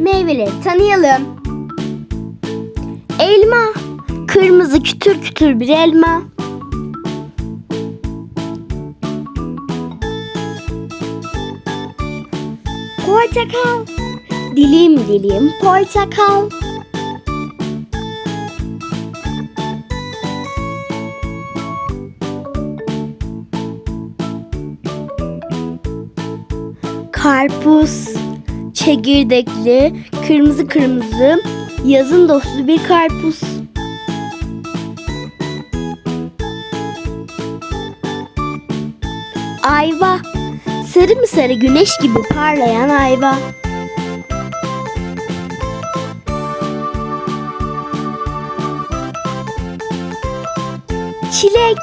meyveleri tanıyalım. Elma, kırmızı kütür kütür bir elma. Portakal, dilim dilim portakal. Karpuz, çekirdekli, kırmızı kırmızı, yazın dostu bir karpuz. Ayva, sarı mı sarı güneş gibi parlayan ayva. Çilek,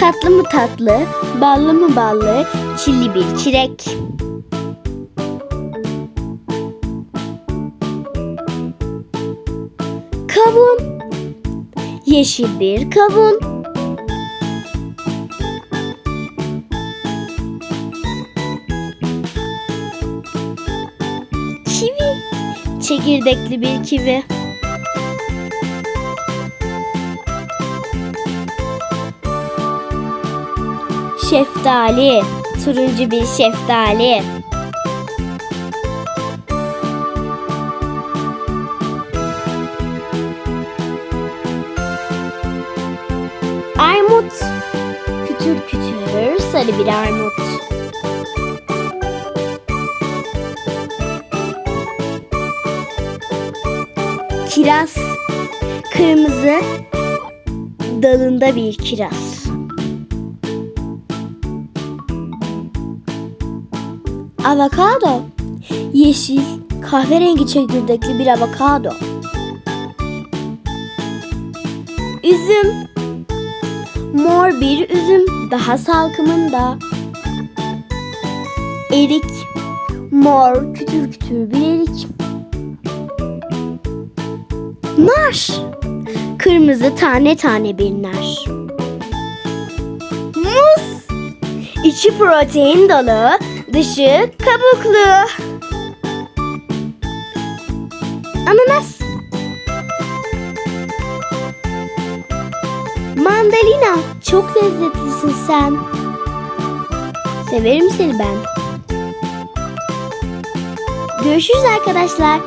tatlı mı tatlı, ballı mı ballı, çilli bir çilek. Kavun. Yeşil bir kavun. Kivi. Çekirdekli bir kivi. Şeftali. Turuncu bir şeftali. Armut. Kütür kütür sarı bir armut. Kiraz. Kırmızı dalında bir kiraz. Avokado. Yeşil, kahverengi çekirdekli bir avokado. Üzüm. Mor bir üzüm daha salkımında. Erik. Mor kütür kütür bir erik. Nar. Kırmızı tane tane bir nar. Muz. İçi protein dolu, dışı kabuklu. Ananas. Mandalina. Çok lezzetlisin sen. Severim seni ben. Görüşürüz arkadaşlar.